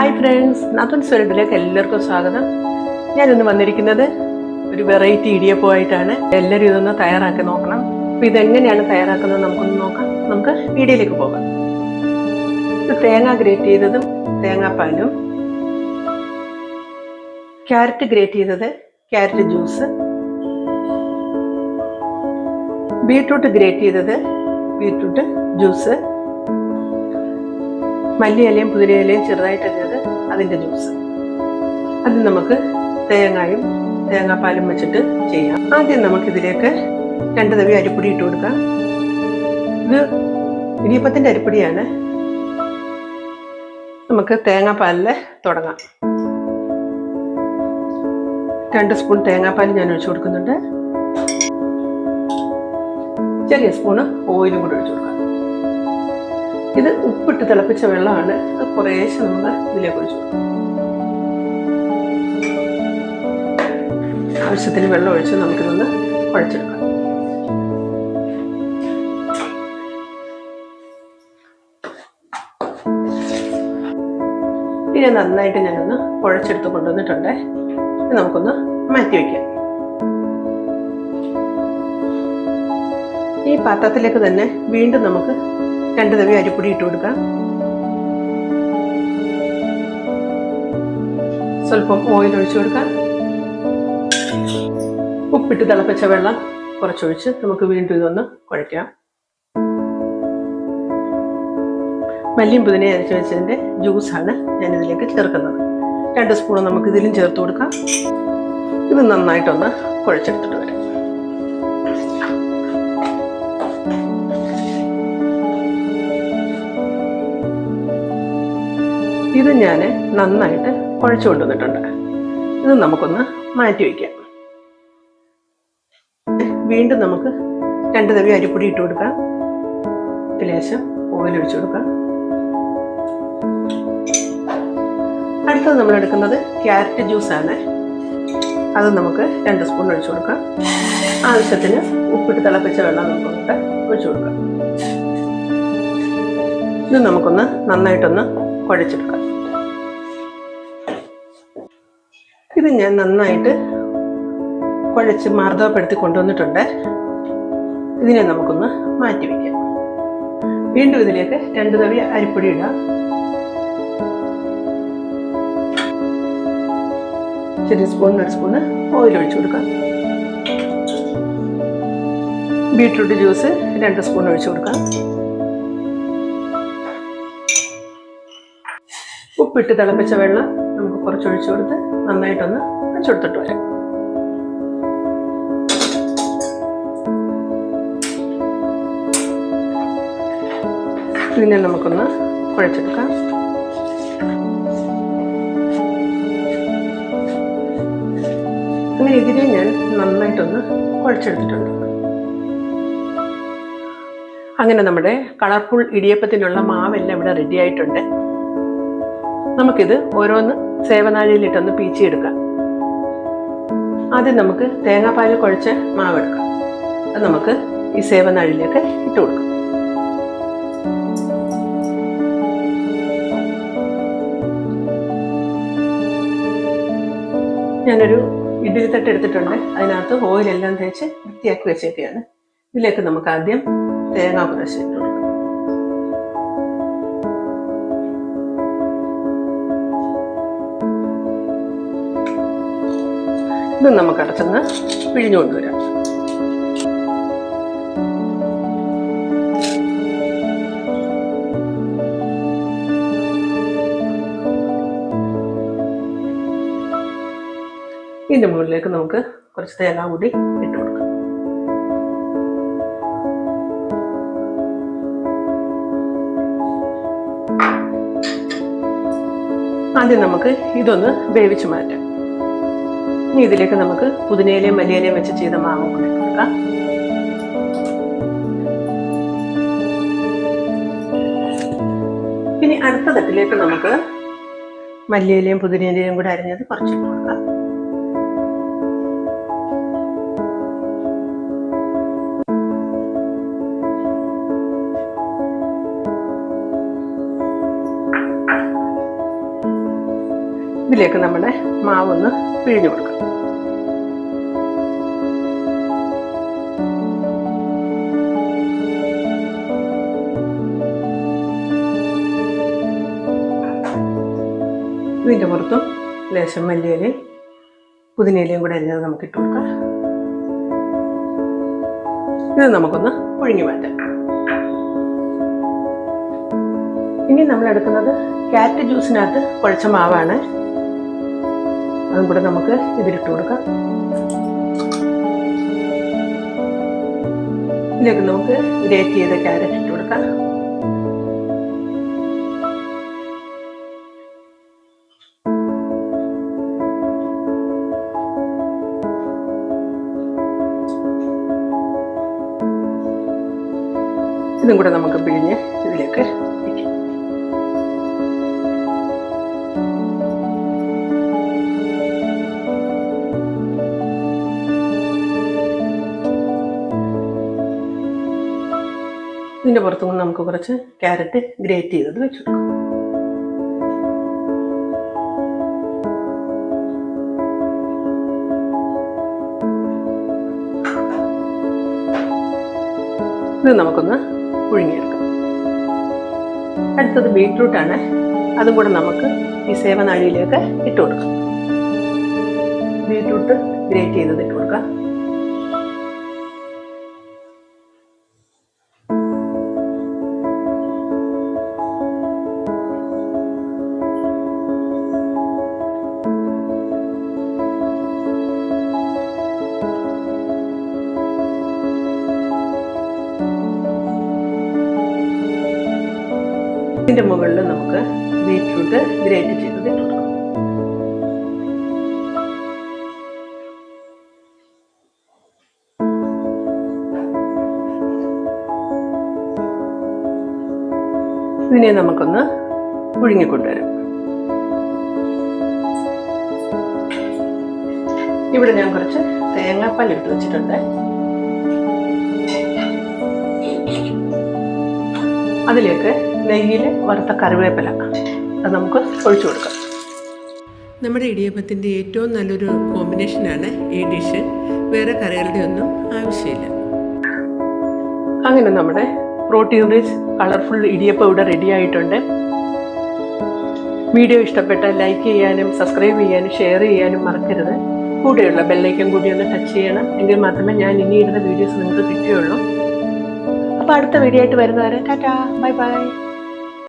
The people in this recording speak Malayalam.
ഹായ് ഫ്രണ്ട്സ് നാത്തൻ സ്വരൂപിലേക്ക് എല്ലാവർക്കും സ്വാഗതം. ഞാനിന്ന് വന്നിരിക്കുന്നത് ഒരു വെറൈറ്റി ഇടിയപ്പോ ആയിട്ടാണ്. എല്ലാവരും ഇതൊന്ന് തയ്യാറാക്കി നോക്കണം. അപ്പം ഇതെങ്ങനെയാണ് തയ്യാറാക്കുന്നത് നമുക്കൊന്ന് നോക്കാം. നമുക്ക് വീഡിയോയിലേക്ക് പോകാം. ഇത് തേങ്ങ ഗ്രേറ്റ് ചെയ്തതും തേങ്ങാപ്പാലും. ക്യാരറ്റ് ഗ്രേറ്റ് ചെയ്തത് ക്യാരറ്റ് ജ്യൂസ് ബീട്രൂട്ട് ഗ്രേറ്റ് ചെയ്തത് ബീട്രൂട്ട് ജ്യൂസ് മല്ലിയിലയും പുതിരയിലയും ചെറുതായിട്ട് അതിന്റെ ജ്യൂസ്. അത് നമുക്ക് തേങ്ങായും തേങ്ങാപ്പാലും വെച്ചിട്ട് ചെയ്യാം. ആദ്യം നമുക്കിതിലേക്ക് രണ്ട് തവി അരിപ്പൊടി ഇട്ട് കൊടുക്കാം. ഇത് ഇടിയപ്പത്തിന്റെ അരിപ്പൊടിയാണ്. നമുക്ക് തേങ്ങാപ്പാലിൽ തുടങ്ങാം. രണ്ട് സ്പൂൺ തേങ്ങാപ്പാൽ ഞാൻ ഒഴിച്ചു കൊടുക്കുന്നുണ്ട്. ചെറിയ സ്പൂണ് ഓയിലും കൂടെ ഒഴിച്ചു കൊടുക്കാം. ഇത് ഉപ്പിട്ട് തിളപ്പിച്ച വെള്ളമാണ്. അത് കുറേശ്ശെ നമ്മൾ ഇതിലേക്ക് ഒഴിച്ചു ആവശ്യത്തിന് വെള്ളം ഒഴിച്ച് നമുക്കിതൊന്ന് കുഴച്ചെടുക്കാം. ഇത് നന്നായിട്ട് ഞാനൊന്ന് കുഴച്ചെടുത്ത് കൊണ്ടുവന്നിട്ടുണ്ട്. ഇത് നമുക്കൊന്ന് മാറ്റി വയ്ക്കാം ഈ പാത്രത്തിലേക്ക് തന്നെ വീണ്ടും നമുക്ക് രണ്ട് തവി അരിപ്പൊടി ഇട്ട് കൊടുക്കാം. സ്വല്പം ഓയിൽ ഒഴിച്ചു കൊടുക്കാം. ഉപ്പിട്ട് തിളപ്പിച്ച വെള്ളം കുറച്ചൊഴിച്ച് നമുക്ക് വീണ്ടും ഇതൊന്ന് കുഴയ്ക്കാം. മല്ലിയും പുതിനെ അരച്ച് വെച്ചതിന്റെ ജ്യൂസാണ് ഞാനിതിലേക്ക് ചേർക്കുന്നത്. രണ്ട് സ്പൂൺ നമുക്ക് ഇതിലും ചേർത്ത് കൊടുക്കാം. ഇത് നന്നായിട്ടൊന്ന് കുഴച്ചെടുത്തിട്ട് വരാം. ഇത് ഞാൻ നന്നായിട്ട് കുഴച്ചു കൊണ്ടുവന്നിട്ടുണ്ട് ഇത് നമുക്കൊന്ന് മാറ്റി വയ്ക്കാം. വീണ്ടും നമുക്ക് രണ്ട് തവി അരിപ്പൊടി ഇട്ട് കൊടുക്കാം. ലേശം ഓയിൽ കൊടുക്കാം. അടുത്തത് നമ്മൾ എടുക്കുന്നത് ക്യാരറ്റ് ജ്യൂസാണ്. അത് നമുക്ക് രണ്ട് സ്പൂൺ ഒഴിച്ചു കൊടുക്കാം. ആവശ്യത്തിന് ഉപ്പിട്ട് തിളപ്പിച്ച വെള്ളം നമുക്ക് ഒഴിച്ചു കൊടുക്കാം. ഇത് നമുക്കൊന്ന് നന്നായിട്ടൊന്ന് കുഴച്ചെടുക്കാം. ഇത് ഞാൻ നന്നായിട്ട് കുഴച്ച് മാർദ്ദവപ്പെടുത്തി കൊണ്ടുവന്നിട്ടുണ്ട്. ഇതിനെ നമുക്കൊന്ന് മാറ്റി വയ്ക്കാം വീണ്ടും ഇതിലേക്ക് രണ്ട് തവി അരിപ്പൊടി ഇടാം. ചെറിയ സ്പൂൺ ഒരു സ്പൂണ് ഓയിൽ ഒഴിച്ചു കൊടുക്കാം. ബീട്രൂട്ട് ജ്യൂസ് രണ്ട് സ്പൂൺ ഒഴിച്ചു കൊടുക്കാം. ഉപ്പിട്ട് തിളപ്പിച്ച വെള്ളം നമുക്ക് കുറച്ച് ഒഴിച്ചു കൊടുത്ത് നന്നായിട്ടൊന്ന് വെച്ചെടുത്തിട്ട് വരാം. ഇതിനെ നമുക്കൊന്ന് കുഴച്ചെടുക്കാം. അങ്ങനെ ഇതിനെ ഞാൻ നന്നായിട്ടൊന്ന് കുഴച്ചെടുത്തിട്ടുണ്ട്. അങ്ങനെ നമ്മുടെ കളർഫുൾ ഇടിയപ്പത്തിനുള്ള മാവെല്ലാം ഇവിടെ റെഡി ആയിട്ടുണ്ട്. നമുക്കിത് ഓരോന്ന് സേവനാഴിയിലിട്ടൊന്ന് പീച്ചിയെടുക്കാം. ആദ്യം നമുക്ക് തേങ്ങാപ്പാൽ കുഴച്ച് മാവെടുക്കാം. അത് നമുക്ക് ഈ സേവനാഴിയിലേക്ക് ഇട്ട് കൊടുക്കാം. ഞാനൊരു ഇഡ്ഡലി തട്ട് എടുത്തിട്ടുണ്ട്. അതിനകത്ത് ഓയിലെല്ലാം തേച്ച് വൃത്തിയാക്കി വെച്ചേക്കുകയാണ് ഇതിലേക്ക് നമുക്ക് ആദ്യം തേങ്ങ കുറച്ച് ഇത് നമുക്ക് അടച്ചെന്ന് പിഴിഞ്ഞു കൊണ്ടുവരാം ഇതിന്റെ മുകളിലേക്ക് നമുക്ക് കുറച്ച് തേങ്ങ കൂടി ഇട്ട് കൊടുക്കാം. ആദ്യം നമുക്ക് ഇതൊന്ന് വേവിച്ച് മാറ്റാം. ഇനി ഇതിലേക്ക് നമുക്ക് പുതിനയിലയും മല്ലിയിലയും വെച്ച് ചെയ്ത മാവ് കൂടി കൊടുക്കാം. ഇനി അടുത്ത തട്ടിലേക്ക് നമുക്ക് മല്ലിയിലയും പുതിനയിലയും കൂടെ അരിഞ്ഞത് കുറച്ചിട്ട് കൊടുക്കാം. ഇതിലേക്ക് നമ്മുടെ മാവൊന്ന് പിഴിഞ്ഞു കൊടുക്കാം. ഇതിന്റെ പുറത്തും ലേശം മല്ലിയിലയും പുതിനയിലയും കൂടെ അരിഞ്ഞത് നമുക്ക് ഇട്ട് കൊടുക്കാം. ഇത് നമുക്കൊന്ന് പുഴുങ്ങി മാറ്റാം. ഇനി നമ്മൾ എടുക്കുന്നത് കാറ്റ് ജ്യൂസിനകത്ത് കുഴച്ച മാവാണ്. അതും കൂടെ നമുക്ക് ഇതിലിട്ട് കൊടുക്കാം. ഇതിലേക്ക് നമുക്ക് ഗ്രേറ്റ് ചെയ്ത ക്യാരറ്റ് ഇട്ട് കൊടുക്കാം? ഇതും കൂടെ നമുക്ക് പിഴിഞ്ഞ് ഇതിന്റെ പുറത്തുനിന്ന് നമുക്ക് കുറച്ച് ക്യാരറ്റ് ഗ്രേറ്റ് ചെയ്തത് വെച്ചു. ഇത് നമുക്കൊന്ന് പുഴുങ്ങിയെടുക്കാം. അടുത്തത് ബീട്രൂട്ടാണ്. അതും കൂടെ നമുക്ക് ഈ സേവനാഴിയിലേക്ക് ഇട്ട് കൊടുക്കാം. ബീട്രൂട്ട് ഗ്രേറ്റ് ചെയ്തത് ഇട്ട് കൊടുക്കാം. ഇതിന്റെ മുകളിൽ നമുക്ക് ബീറ്റ്റൂട്ട് ഗ്രേറ്റ് ചെയ്ത് ഇട്ട് ഇതിനെ നമുക്കൊന്ന് പുഴുങ്ങിക്കൊണ്ടുവരാം. ഇവിടെ ഞാൻ കുറച്ച് തേങ്ങാപ്പാൽ എടുത്ത് വെച്ചിട്ടുണ്ട്. അതിലേക്ക് നെയ്യിൽ വറുത്ത കറിവേപ്പില. അത് നമുക്ക് ഒഴിച്ചു കൊടുക്കാം. നമ്മുടെ ഇടിയപ്പത്തിന്റെ ഏറ്റവും നല്ലൊരു കോമ്പിനേഷനാണ് ഈ ഡിഷ് വേറെ കറികളുടെ ഒന്നും ആവശ്യമില്ല. അങ്ങനെ നമ്മുടെ പ്രോട്ടീൻ റിച്ച് കളർഫുൾ ഇടിയപ്പം ഇവിടെ റെഡി ആയിട്ടുണ്ട്. വീഡിയോ ഇഷ്ടപ്പെട്ട ലൈക്ക് ചെയ്യാനും സബ്സ്ക്രൈബ് ചെയ്യാനും ഷെയർ ചെയ്യാനും മറക്കരുത്. കൂടെയുള്ള ബെല്ലൈക്കൻ കൂടി ഒന്ന് ടച്ച് ചെയ്യണം. എങ്കിൽ മാത്രമേ ഞാൻ ഇനി ഇടുന്ന വീഡിയോസ് നിങ്ങൾക്ക് കിട്ടുകയുള്ളൂ. അപ്പോൾ അടുത്ത വീഡിയോ ആയിട്ട് വരുന്നവരെ ടാറ്റാ ബൈ ബൈ